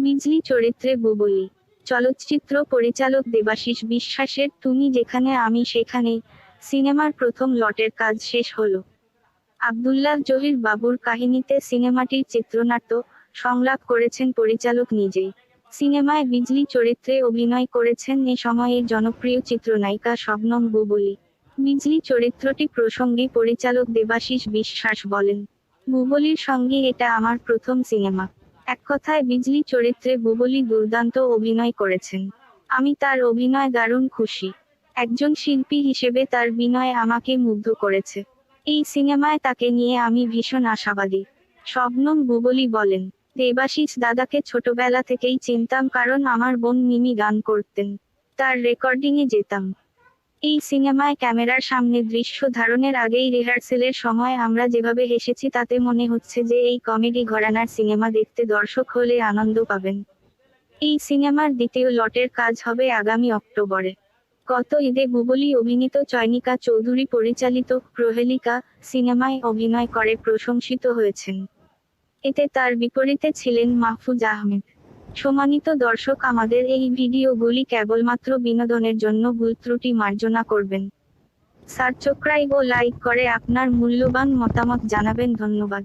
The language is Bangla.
বিজলি চরিত্রে বুবলি। চলচ্চিত্র পরিচালক দেবাশিস বিশ্বাসের তুমি যেখানে, আমি সেখানেই সিনেমার প্রথম লটের কাজ শেষ হলো। আবদুল্লাহ জহির বাবুর কাহিনীতে সিনেমাটির চিত্রনাট্য সংলাপ করেছেন পরিচালক নিজেই। সিনেমায় বিজলি চরিত্রে অভিনয় করেছেন এ সময়ের জনপ্রিয় চিত্রনায়িকা শবনম বুবলি। বিজলি চরিত্রটি প্রসঙ্গে পরিচালক দেবাশিস বিশ্বাস বলেন, বুবলির সঙ্গে এটা আমার প্রথম সিনেমা। এক কথায় বিজলি চরিত্রে বুবলি দুর্দান্ত অভিনয় করেছেন। আমি তার অভিনয় দারুণ খুশি। একজন শিল্পী হিসেবে তার বিনয় আমাকে মুগ্ধ করেছে। এই সিনেমায় তাকে নিয়ে আমি ভীষণ আশাবাদী। শবনম বুবলি বলেন, দেবাশিস দাদাকে ছোটবেলা থেকেই চিনতাম কারণ আমার বোন মিমি গান করতেন। তার রেকর্ডিংয়ে যেতাম। এই সিনেমায় ক্যামেরার সামনে দৃশ্য ধারণের আগেই রিহার্সেলের সময় আমরা যেভাবে হেসেছি তাতে মনে হচ্ছে যে এই কমেডি ঘরানার সিনেমা দেখতে দর্শক হলে আনন্দ পাবেন। এই সিনেমার দ্বিতীয় লটের কাজ হবে আগামী অক্টোবরে। গত ঈদে বুবলি অভিনীত চয়নিকা চৌধুরী পরিচালিত প্রহেলিকা সিনেমায় অভিনয় করে প্রশংসিত হয়েছেন। এতে তার বিপরীতে ছিলেন মাহফুজ আহমেদ। সম্মানিত দর্শক, আমাদের এই ভিডিওগুলি কেবলমাত্র বিনোদনের জন্য ভুল ত্রুটি মার্জনা করবেন। সাবস্ক্রাইব ও লাইক করে আপনার মূল্যবান মতামত জানাবেন। ধন্যবাদ।